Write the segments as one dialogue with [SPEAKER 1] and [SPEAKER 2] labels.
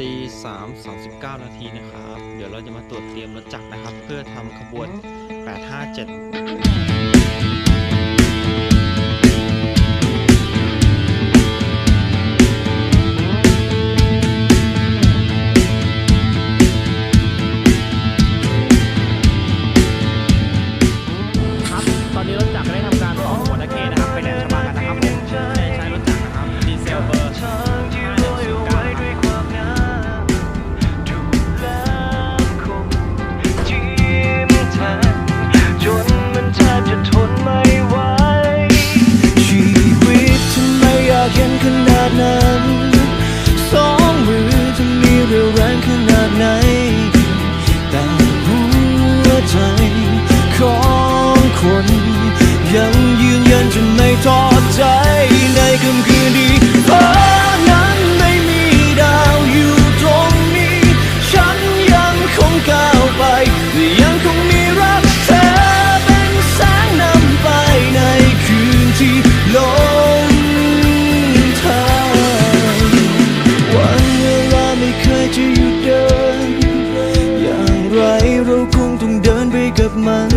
[SPEAKER 1] ตีสามสามสิบเก้านาทีนะครับ เดี๋ยวเราจะมาตรวจเตรียมรถจักรนะครับ เพื่อทำขบวน 857 ไม่
[SPEAKER 2] ไหว ชีวิตทำไมอยากเห็นขนาดนั้นสองมือจะมีเรี่ยวแรงขนาดไหน แต่หัวใจของคน ยังยืนยันจะไม่ทอ กับมัน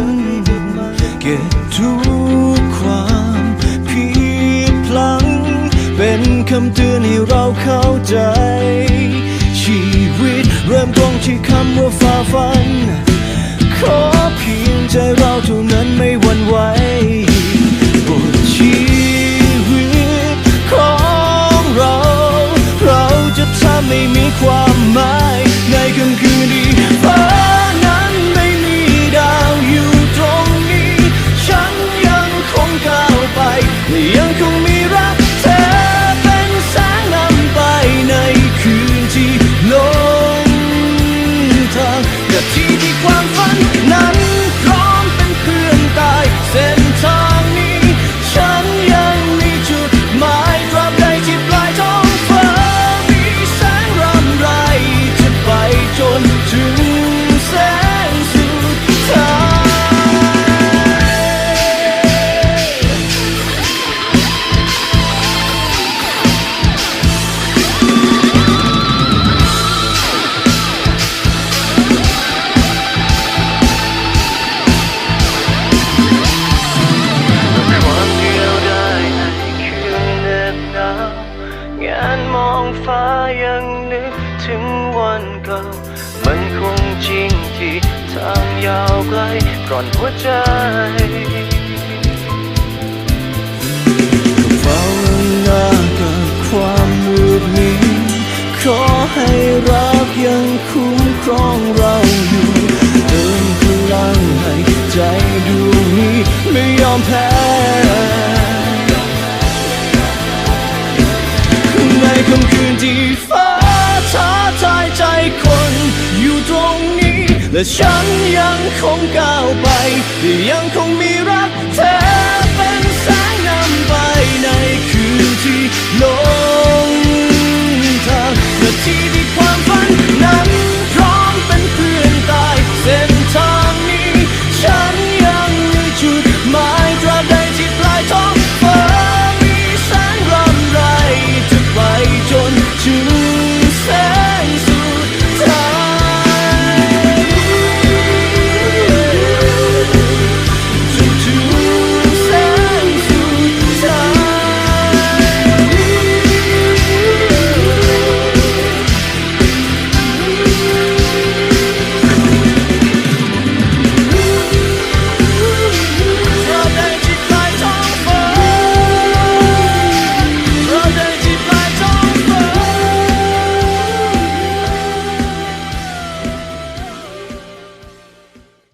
[SPEAKER 2] เก็บทุกความผิดพลัง เป็นคำเตือนให้เราเข้าใจ ชีวิตเริ่มต้นที่คำว่าฝ่าฟันขอ ฟ้ายังนึกถึงวันเก่า มันคงจริงที่ทางยาวไกลก่อนหัวใจเฝ้าหน้ากับความมืดมิดขอให้รักยังคุ้มครองเราอยู่เติมพลังให้ใจดวงนี้ไม่ยอมแพ้ ฟ้าท้าทายใจคนอยู่ตรงนี้ และฉันยังคงก้าวไป ยังคงมีรัก